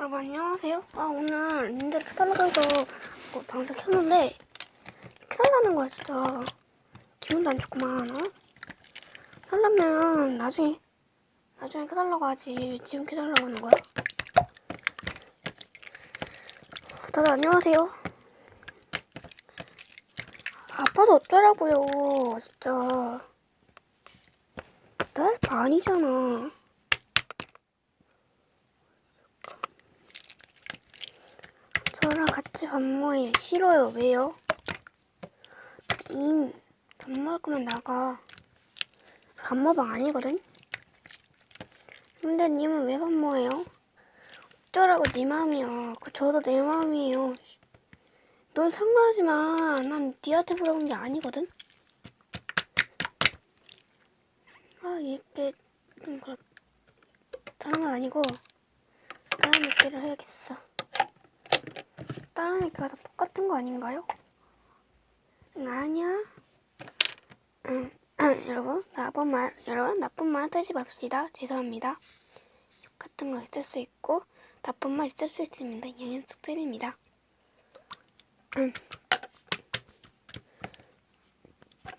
여러분 안녕하세요. 아 오늘 켜달라고 해서 뭐 방송 켰는데 켜달라는 거야 진짜. 기분도 안 좋구만. 어? 켜달라면 나중에 나중에 켜달라고 하지 왜 지금 켜달라고 하는 거야? 다들 안녕하세요. 아빠도 어쩌라고요 진짜. 날 반이잖아. 저랑 같이 밥 먹어요. 싫어요. 왜요? 님, 밥 먹을 거면 나가. 밥 먹방 아니거든? 근데 님은 왜 밥 먹어요? 어쩌라고 네 마음이야. 그 저도 내 마음이에요. 넌 상관하지만 난 니한테 물어본 게 아니거든? 아, 이게 좀 그렇다는 건 아니고 다른 얘기를 해야겠어. 다른 애기가 다 똑같은 거 아닌가요? 응, 아니야. 응, 여러분 나쁜 말 여러분 나쁜 말 하지 맙시다. 죄송합니다. 똑같은 거 있을 수 있고 나쁜 말 있을 수 있습니다. 양현숙들입니다. 응.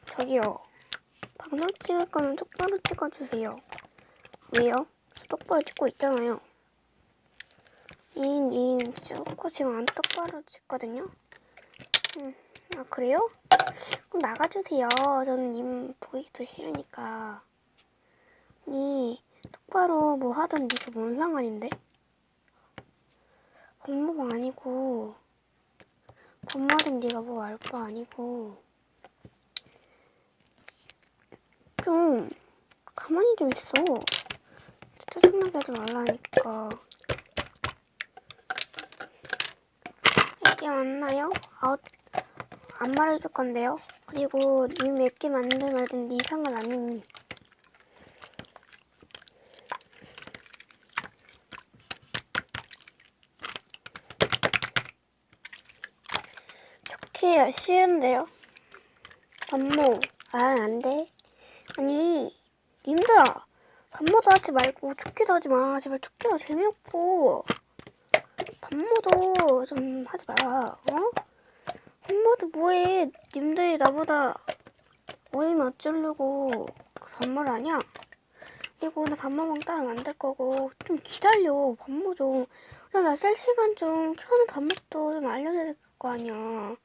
저기요. 방송 찍을 거면 똑바로 찍어주세요. 왜요? 저 똑바로 찍고 있잖아요. 님, 님, 저거 지금 안 똑바로 찍거든요? 음, 아, 그래요? 그럼 나가주세요. 저는 님 보기도 싫으니까. 니, 똑바로 뭐 하던 니게 뭔 상관인데? 공모가 아니고, 법마든 니가 뭐알바 아니고, 좀, 가만히 좀 있어. 짜증나게 하지 말라니까. 개 맞나요? 아, 안 말해줄 건데요. 그리고 님 몇 개 만든 말든 네 상관 아님. 좋게요. 쉬운데요. 반모. 아, 안 돼. 아니, 님들아. 반모도 하지 말고 좋게도 하지 마. 제발 좋게도 재미없고. 반모도 좀 하지 마라, 어? 반모도 뭐해? 님들이 나보다 어리면 어쩌려고 반모를 하냐? 그리고 나 반모방 따로 만들 거고 좀 기다려, 반모 좀. 그래, 나쓸 시간 좀 켜는 반모도 좀 알려줘야 될 거 아니야. 어?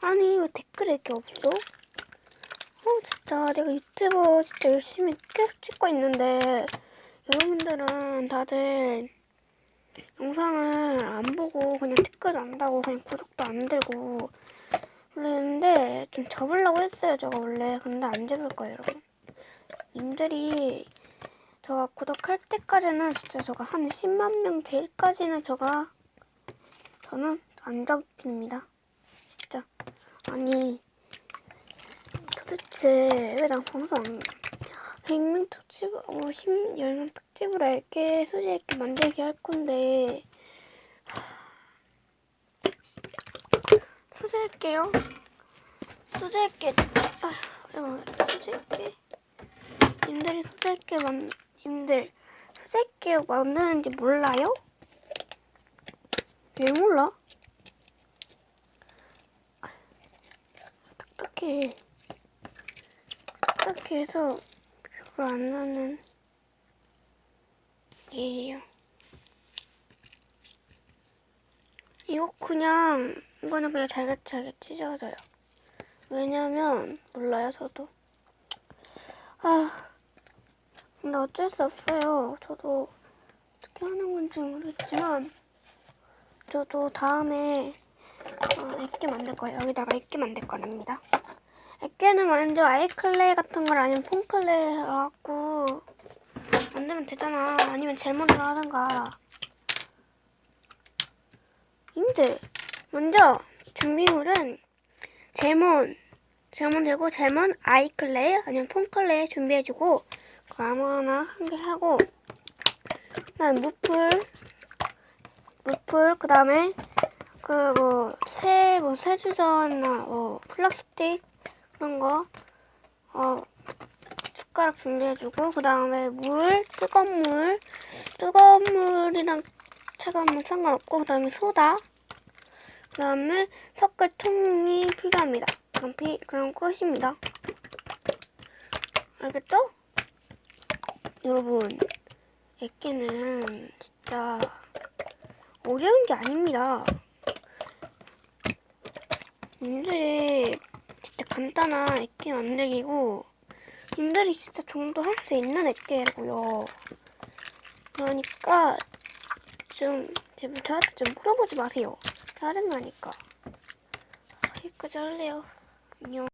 아니, 왜 댓글에 이렇게 없어? 어, 진짜 내가 유튜브 진짜 열심히 계속 찍고 있는데 여러분들은 다들 영상을 안 보고 그냥 댓글 안다고 그냥 구독도 안 들고 그랬는데 좀 접으려고 했어요 저가 원래. 근데 안 접을 거예요 여러분. 님들이 저가 구독할 때까지는 진짜 저가 한 10만 명 될까지는 저가 저는 안 접습니다. 진짜. 아니 도대체 왜 난 방송 안 100명 특집, 어, 10, 10명 특집으로 얇게 소리 있게 만들기 할 건데 수제할게요 수제할게 아휴 수제할게 님들이 수제할게 만 님들 수제할게 만드는지 몰라요? 왜 몰라? 딱딱해 딱딱해서 별로 안 나는 예요. 이거 그냥 이거는 그냥 잘게 잘게 찢어져요. 왜냐면 몰라요 저도. 아 근데 어쩔 수 없어요. 저도 어떻게 하는 건지 모르겠지만 저도 다음에 어, 액기 만들 거예요. 여기다가 액기 만들 거랍니다. 액계는 먼저 아이클레이 같은 걸 아니면 폼클레이 갖고 만들면 되잖아. 아니면 젤몬으로 하든가. 님들 먼저 준비물은 젤몬, 젤몬 되고 젤몬 아이클레이 아니면 폼클레이 준비해주고 그 아무거나 한 개 하고 그다음 무풀, 무풀 그다음에 그뭐새뭐뭐 플라스틱 그런 거, 어, 숟가락 준비해주고 그 다음에 물, 뜨거운 물, 뜨거운 물이랑 차가운 물 상관없고 그 다음에 소다, 그 다음에 섞을 통이 필요합니다. 그럼 피, 그럼 끝입니다. 알겠죠? 여러분, 액기는 진짜 어려운 게 아닙니다. 님들이 진짜 간단한 액기 만들기고 님들이 진짜 정도 할 수 있는 액기고요. 그러니까 좀 제발 저한테 좀 물어보지 마세요. 짜증나니까. 여기까지 할래요. 안녕.